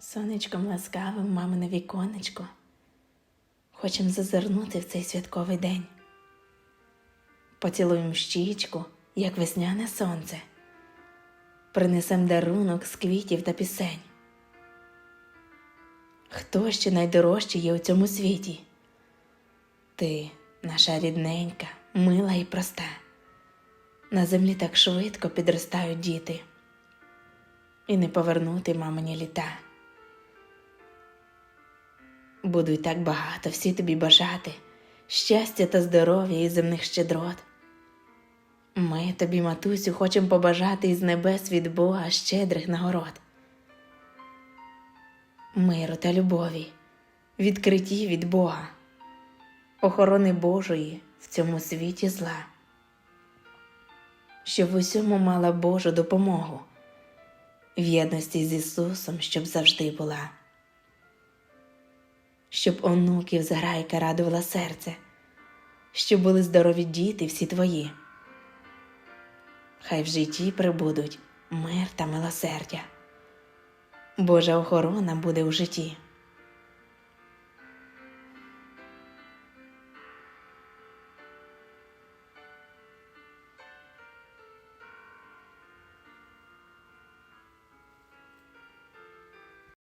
Сонечком ласкавим мамине віконечко. Хочем зазирнути в цей святковий день. Поцілуємо щічку, як весняне сонце. Принесем дарунок з квітів та пісень. Хто ще найдорожчий є у цьому світі? Ти, наша рідненька, мила і проста. На землі так швидко підростають діти. І не повернути мамині літа. Буду й так багато всі тобі бажати, щастя та здоров'я і земних щедрот. Ми тобі, матусю, хочемо побажати із небес від Бога щедрих нагород. Миру та любові, відкритті від Бога, охорони Божої в цьому світі зла, щоб в усьому мала Божу допомогу, в єдності з Ісусом, щоб завжди була щоб онуків зграйка радувала серце, щоб були здорові діти всі твої. Хай в житті прибудуть мир та милосердя. Божа охорона буде у житті.